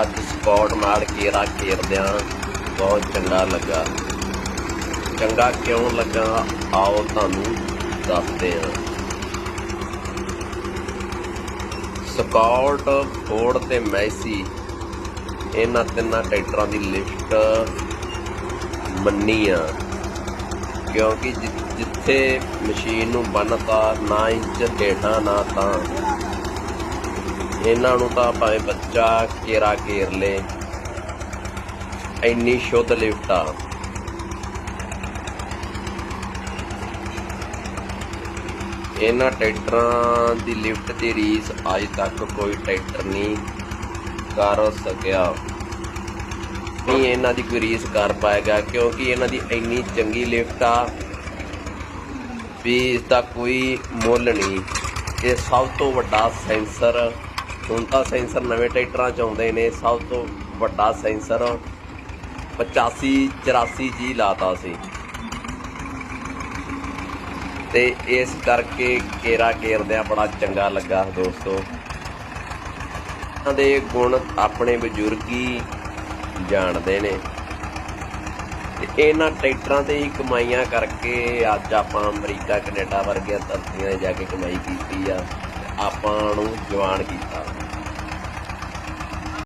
ਅੱਜ ਸਪੌਟ ਨਾਲ ਕੇਰਾ ਘੇਰਦਿਆਂ ਬਹੁਤ ਚੰਗਾ ਲੱਗਾ। ਚੰਗਾ ਕਿਉਂ ਲੱਗਾ? ਆਓ ਤੁਹਾਨੂੰ ਦੱਸਦੇ ਹਾਂ। ਸਕਾਟ ਫੋਰਡ ਤੇ ਮੈਸੀ ਇਹਨਾਂ ਤਿੰਨਾਂ ਟਰੈਕਟਰਾਂ ਦੀ ਲਿਸਟ ਮੰਨੀ ਆ। ਕਿਉਂਕਿ ਜਿ- ਜਿੱਥੇ ਮਸ਼ੀਨ ਨੂੰ ਬੰਨਤਾ, ਨਾ ਇੰਚ ਹੇਠਾਂ ਨਾ ਤਾਂ ਇਹਨਾਂ ਨੂੰ ਤਾਂ ਭਾਵੇਂ ਬੱਚਾ ਕੇਰਾ ਕੇਰ ਲੇ, ਇੰਨੀ ਸ਼ੁੱਧ ਲਿਫਟ ਆ ਇਹਨਾਂ ਟਰੈਕਟਰਾਂ ਦੀ ਲਿਫਟ ਦੀ ਰੀਸ ਅੱਜ ਤੱਕ ਕੋਈ ਟਰੈਕਟਰ ਨਹੀਂ ਕਰ ਸਕਿਆ। ਨਹੀਂ ਇਹਨਾਂ ਦੀ ਕੋਈ ਰੀਸ ਕਰ ਪਾਏਗਾ ਕਿਉਂਕਿ ਇਹਨਾਂ ਦੀ ਇੰਨੀ ਚੰਗੀ ਲਿਫਟ ਆ ਵੀ ਇਸ ਦਾ ਕੋਈ ਮੁੱਲ ਨਹੀਂ। ਇਹ ਸਭ ਤੋਂ ਵੱਡਾ ਸੈਂਸਰ ਹੁਣ ਤਾਂ ਸੈਂਸਰ ਨਵੇਂ ਟਰੈਕਟਰਾਂ ਚ ਆਉਂਦੇ ਨੇ, ਸਭ ਤੋਂ ਵੱਡਾ ਸੈਂਸਰ 85 84 ਜੀ ਲਾਤਾ ਸੀ। ਤੇ ਇਸ ਕਰਕੇ ਕੇਰਾ ਕੇਰਦਿਆਂ ਬੜਾ ਚੰਗਾ ਲੱਗਾ ਦੋਸਤੋ। ਇਹਨਾਂ ਦੇ ਗੁਣ ਆਪਣੇ ਬਜ਼ੁਰਗ ਹੀ ਜਾਣਦੇ ਨੇ। ਤੇ ਇਹਨਾਂ ਟਰੈਕਟਰਾਂ ਤੇ ਹੀ ਕਮਾਈਆਂ ਕਰਕੇ ਅੱਜ ਆਪਾਂ ਅਮਰੀਕਾ, ਕੈਨੇਡਾ ਵਰਗੀਆਂ ਧਰਤੀਆਂ 'ਤੇ ਜਾ ਕੇ ਕਮਾਈ ਕੀਤੀ ਆ। ਆਪਾਂ ਨੂੰ ਜਵਾਨ ਕੀਤਾ।